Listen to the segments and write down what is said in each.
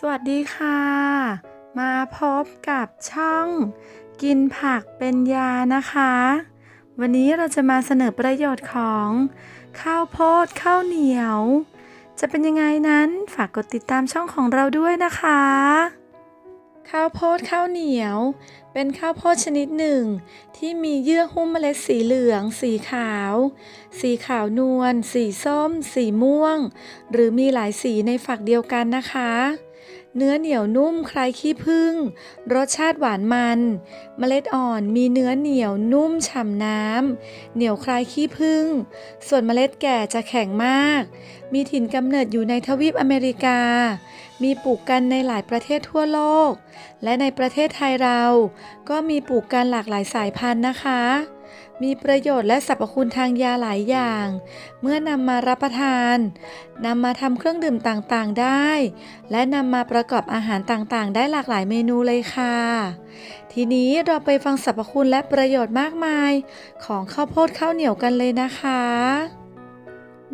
สวัสดีค่ะ มาพบกับช่อง กินผักเป็นยานะคะ วันนี้เราจะมาเสนอประโยชน์ของ ข้าวโพดข้าวเหนียว จะเป็นยังไงนั้นฝากกดติดตามช่องของเราด้วยนะคะ ข้าวโพดข้าวเหนียว เป็นข้าวโพดชนิดหนึ่ง ที่มีเยื่อหุ้มเมล็ดสีเหลือง สีขาว สีขาวนวล สีส้ม สีม่วง หรือมีหลายสีในฝักเดียวกันนะคะ เนื้อเหนียวนุ่มคล้ายขี้ผึ้ง รสชาติหวานมัน เมล็ดอ่อนมีเนื้อเหนียวนุ่มฉ่ำน้ำ เหนียวคล้ายขี้ผึ้ง ส่วนเมล็ดแก่จะแข็งมาก มีถิ่นกำเนิดอยู่ในทวีปอเมริกา มีปลูกกันในหลายประเทศทั่วโลก และในประเทศไทยเรา ก็มีปลูกกันหลากหลายสายพันธุ์นะคะ มีประโยชน์และสรรพคุณทางยาหลายอย่าง เมื่อนำมารับประทานนำมาทำเครื่องดื่มต่างๆได้ และนำมาประกอบอาหารต่างๆ ได้หลากหลายเมนูเลยค่ะ ทีนี้เราไปฟังสรรพคุณและประโยชน์มากมาย ของข้าวโพดข้าวเหนียวกันเลยนะคะ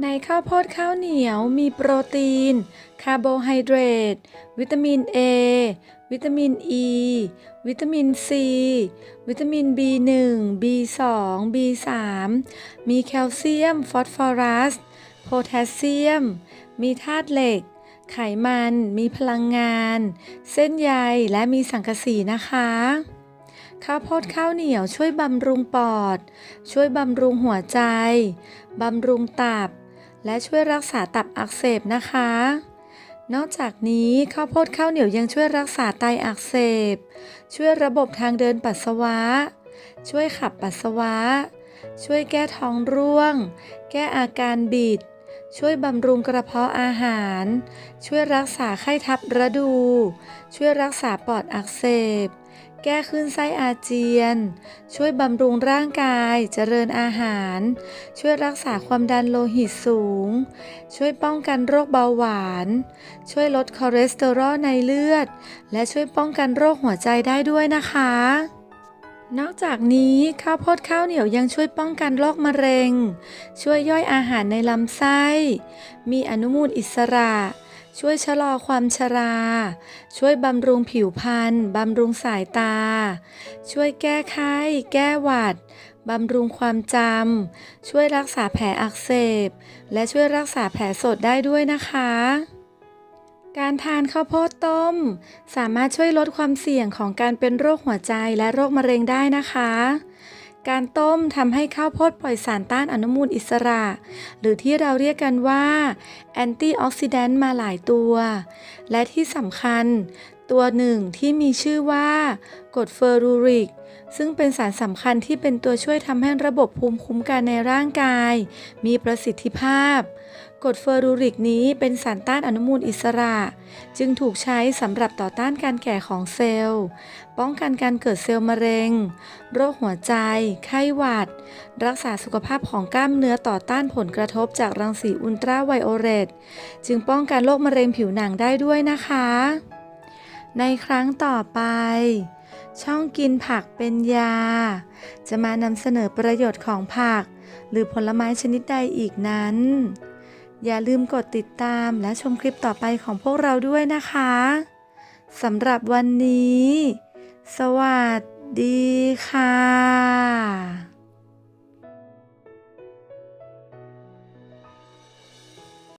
ในข้าวโพดข้าวเหนียวมีโปรตีน คาร์โบไฮเดรต วิตามิน A วิตามิน E วิตามิน C วิตามิน B1 B2 B3 มีแคลเซียม ฟอสฟอรัส โพแทสเซียม มีธาตุเหล็ก ไขมัน มีพลังงาน เส้นใย และมีสังกะสีนะคะข้าวโพดข้าวเหนียวช่วยบำรุงปอด ช่วยบำรุงหัวใจ บำรุงตับ และช่วยรักษาตับอักเสบนะคะ นอกจากนี้ข้าวโพดข้าวเหนียวยังช่วยรักษาไตอักเสบ ช่วยระบบทางเดินปัสสาวะ ช่วยขับปัสสาวะ ช่วยแก้ท้องร่วง แก้อาการบิด ช่วยบำรุงกระเพาะอาหาร ช่วยรักษาไข้ทับระดู ช่วยรักษาปอดอักเสบ แก้คลื่นไส้อาเจียน ช่วยบำรุงร่างกายเจริญอาหาร ช่วยรักษาความดันโลหิตสูง ช่วยป้องกันโรคเบาหวาน ช่วยลดคอเลสเตอรอลในเลือด และช่วยป้องกันโรคหัวใจได้ด้วยนะคะ นอกจากนี้ข้าวโพดข้าวเหนียวยังช่วยป้องกันโรคมะเร็ง ช่วยย่อยอาหารในลำไส้ มีอนุมูลอิสระ ช่วยชะลอความชรา ช่วยบำรุงผิวพรรณบำรุงสายตา ช่วยแก้ไข้แก้หวัดบำรุงความจำ ช่วยรักษาแผลอักเสบ และช่วยรักษาแผลสดได้ด้วยนะคะ การทานข้าวโพดต้ม สามารถช่วยลดความเสี่ยงของการเป็นโรคหัวใจและโรคมะเร็งได้นะคะ การต้มทำให้ข้าวโพดปล่อยสารต้านอนุมูลอิสระ หรือที่เราเรียกกันว่าแอนตี้ออกซิแดนต์มาหลายตัว และที่สำคัญ ตัวหนึ่งที่มีชื่อว่ากรดเฟอรูริก ซึ่งเป็นสารสำคัญที่เป็นตัวช่วยทำให้ระบบภูมิคุ้มกันในร่างกาย มีประสิทธิภาพ กรดเฟอรูริกนี้เป็นสารต้านอนุมูลอิสระ จึงถูกใช้สำหรับต่อต้านการแก่ของเซลล์ ป้องกันการเกิดเซลล์มะเร็ง โรคหัวใจ ไข้หวัด รักษาสุขภาพของกล้ามเนื้อต่อต้านผลกระทบจากรังสีอุลตราไวโอเลตจึงป้องกันโรคมะเร็งผิวหนังได้ด้วยนะคะ ในครั้งต่อไปช่องกินผักเป็นยา จะมานำเสนอประโยชน์ของผัก หรือผลไม้ชนิดใดอีกนั้น อย่าลืมกดติดตามและชมคลิปต่อไปของพวกเราด้วยนะคะสำหรับวันนี้ สวัสดีค่ะ